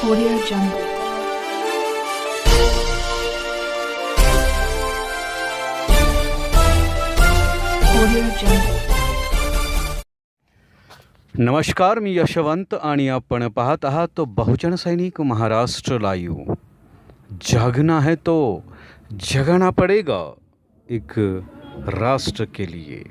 Audio Jungle. Audio Jungle. नमस्कार, मी यशवंत आणि आपण पाहत आहात बहुजन सैनिक महाराष्ट्र लाईव्ह जागना है तो जगना पडेगा एक राष्ट्र के लिए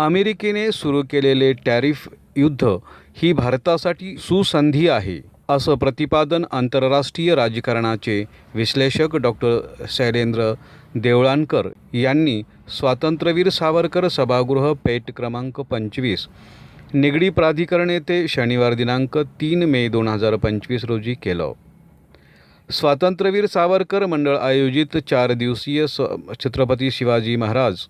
अमेरिकेने सुरू केलेले टॅरिफ युद्ध ही भारतासाठी सुसंधी आहे असं प्रतिपादन आंतरराष्ट्रीय राजकारणाचे विश्लेषक डॉक्टर शैलेंद्र देवळानकर यांनी स्वातंत्र्यवीर सावरकर सभागृह पेट क्रमांक पंचवीस निगडी प्राधिकरण येथे शनिवार दिनांक तीन मे दोन हजार पंचवीस रोजी केलं. स्वातंत्र्यवीर सावरकर मंडळ आयोजित चार दिवसीय स छत्रपती शिवाजी महाराज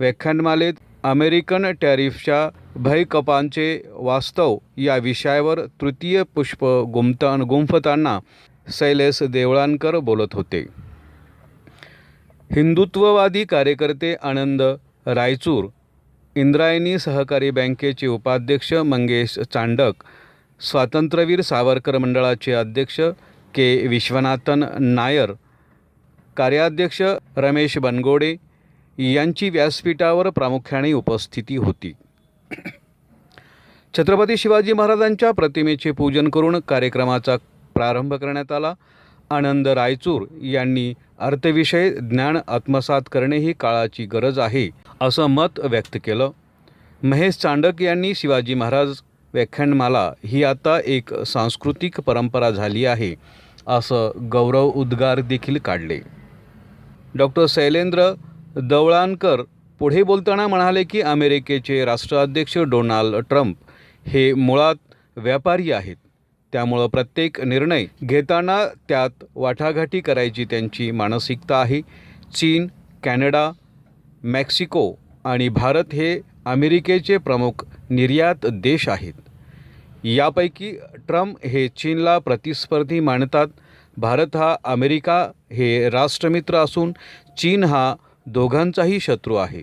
व्याख्यानमालेत अमेरिकन टॅरिफच्या भयकपांचे वास्तव या विषयावर तृतीय पुष्प गुंमता गुंफताना शैलेश देवळानकर बोलत होते. हिंदुत्ववादी कार्यकर्ते आनंद रायचूर इंद्रायणी सहकारी बँकेचे उपाध्यक्ष मंगेश चांडक स्वातंत्र्यवीर सावरकर मंडळाचे अध्यक्ष के विश्वनाथन नायर कार्याध्यक्ष रमेश बनगोडे यांची व्यासपीठावर प्रामुख्याने उपस्थिती होती. छत्रपती शिवाजी महाराजांच्या प्रतिमेचे पूजन करून कार्यक्रमाचा प्रारंभ करण्यात आला. आनंद रायचूर यांनी अर्थविषय ज्ञान आत्मसात करणे ही काळाची गरज आहे असं मत व्यक्त केलं. महेश चांडक यांनी शिवाजी महाराज व्याख्यानमाला ही आता एक सांस्कृतिक परंपरा झाली आहे असं गौरव उद्गार देखील काढले. डॉक्टर शैलेंद्र दवळानकर पुढे बोलताना म्हणाले की अमेरिकेचे राष्ट्राध्यक्ष डोनाल्ड ट्रम्प हे मुळात व्यापारी आहेत. त्यामुळं प्रत्येक निर्णय घेताना त्यात वाटाघाटी करायची त्यांची मानसिकता आहे. चीन कॅनडा मेक्सिको आणि भारत हे अमेरिकेचे प्रमुख निर्यात देश आहेत. यापैकी ट्रम्प हे चीनला प्रतिस्पर्धी मानतात. भारत हा अमेरिका हे राष्ट्रमित्र असून चीन हा दोघांचाही शत्रू आहे.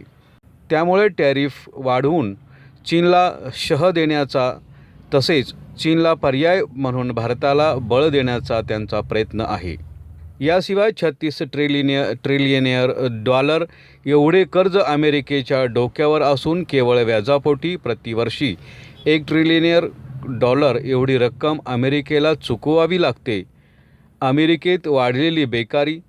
त्यामुळे टॅरिफ वाढवून चीनला शह देण्याचा तसेच चीनला पर्याय म्हणून भारताला बळ देण्याचा त्यांचा प्रयत्न आहे. याशिवाय छत्तीस ट्रिलिनिय ट्रिलियनियर डॉलर एवढे कर्ज अमेरिकेच्या डोक्यावर असून केवळ व्याजापोटी प्रतिवर्षी एक ट्रिलियनियर डॉलर एवढी रक्कम अमेरिकेला चुकवावी लागते. अमेरिकेत वाढलेली बेकारी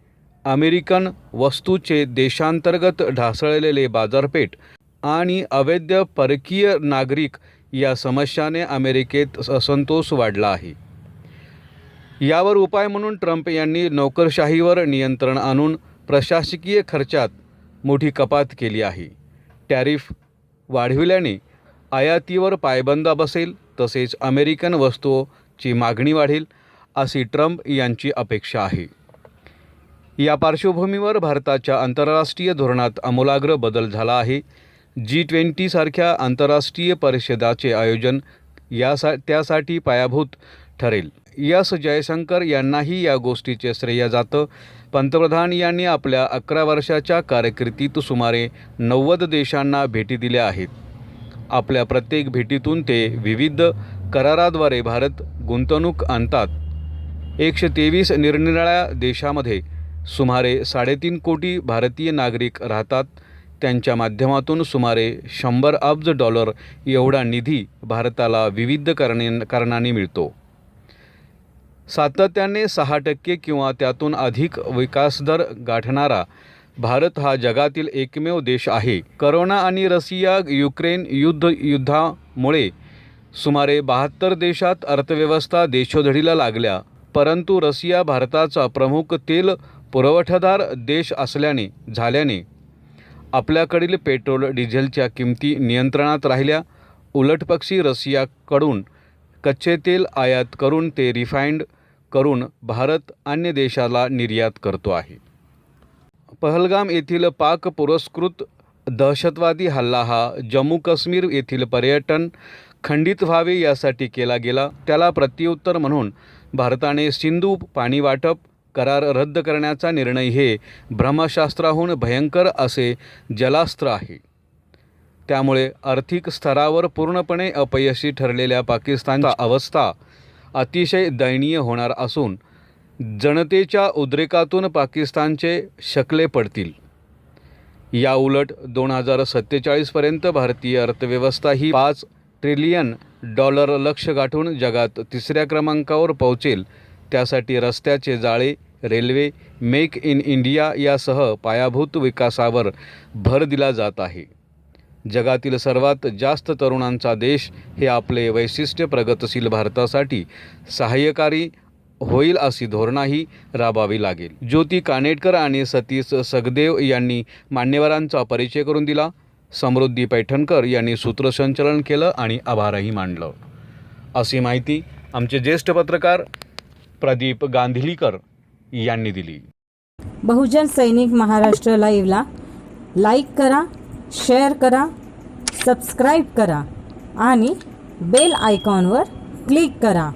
अमेरिकन वस्तूचे देशांतर्गत ढासळलेले बाजारपेठ आणि अवैध परकीय नागरिक या समस्याने अमेरिकेत असंतोष वाढला आहे. यावर उपाय म्हणून ट्रम्प यांनी नोकरशाहीवर नियंत्रण आणून प्रशासकीय खर्चात मोठी कपात केली आहे. टॅरिफ वाढविल्याने आयातीवर पायबंद बसेल तसेच अमेरिकन वस्तूची मागणी वाढेल अशी ट्रम्प यांची अपेक्षा आहे. या पार्श्वभूमीवर भारताच्या आंतरराष्ट्रीय धोरणात आमूलाग्र बदल झाला आहे. जी ट्वेंटीसारख्या आंतरराष्ट्रीय परिषदाचे आयोजन यासा त्यासाठी पायाभूत ठरेल. यस जयशंकर यांनाही या गोष्टीचे श्रेय जातं. पंतप्रधान यांनी आपल्या अकरा वर्षाच्या कारकिर्दीत सुमारे नव्वद देशांना भेटी दिल्या आहेत. आपल्या प्रत्येक भेटीतून ते विविध कराराद्वारे भारत गुंतवणूक आणतात. एकशे तेवीस निरनिराळ्या देशामध्ये सुमारे साडेतीन कोटी भारतीय नागरिक राहतात. त्यांच्या माध्यमातून सुमारे शंभर अब्ज डॉलर एवढा निधी भारताला विविध कारणे कारणाने मिळतो. सातत्याने सहा टक्के किंवा त्यातून अधिक विकासदर गाठणारा भारत हा जगातील एकमेव देश आहे. करोना आणि रशिया युक्रेन युद्ध युद्धामुळे सुमारे बहात्तर देशात अर्थव्यवस्था देशोधडीला लागल्या. परंतु रशिया भारताचा प्रमुख तेल पुरवठादार देश असल्याने झाल्याने आपल्याकडील पेट्रोल डिझेलच्या किमती नियंत्रणात राहिल्या. उलटपक्षी रशियाकडून कच्चे तेल आयात करून ते रिफाईंड करून भारत अन्य देशाला निर्यात करतो आहे. पहलगाम येथील पाक पुरस्कृत दहशतवादी हल्ला हा जम्मू काश्मीर येथील पर्यटन खंडित व्हावे यासाठी केला गेला. त्याला प्रत्युत्तर म्हणून भारताने सिंधू पाणी वाटप करार रद्द करण्याचा निर्णय हे ब्रह्मशास्त्राहून भयंकर असे जलास्त्र आहे. त्यामुळे आर्थिक स्तरावर पूर्णपणे अपयशी ठरलेल्या पाकिस्तानची अवस्था अतिशय दयनीय होणार असून जनतेच्या उद्रेकातून पाकिस्तानचे शकले पडतील. या उलट दोन हजार सत्तेचाळीसपर्यंत भारतीय अर्थव्यवस्था ही पाच ट्रिलियन डॉलर लक्ष गाठून जगात तिसऱ्या क्रमांकावर पोहोचेल. त्यासाठी रस्त्याचे जाळे रेल्वे मेक इन इंडिया यासह पायाभूत विकासावर भर दिला जात आहे. जगातील सर्वात जास्त तरुणांचा देश हे आपले वैशिष्ट्य प्रगतशील भारतासाठी सहाय्यकारी होईल अशी धोरणाही राबावी लागेल. ज्योती कानेटकर आणि सतीश सगदेव यांनी मान्यवरांचा परिचय करून दिला. समृद्धी पैठणकर यांनी सूत्रसंचलन केलं आणि आभारही मांडलं अशी माहिती आमचे ज्येष्ठ पत्रकार प्रदीप गांधिलीकर यांनी दिली. बहुजन सैनिक महाराष्ट्र लाईव्हला लाईक करा शेअर करा सबस्क्राईब करा आणि बेल आयकॉनवर क्लिक करा.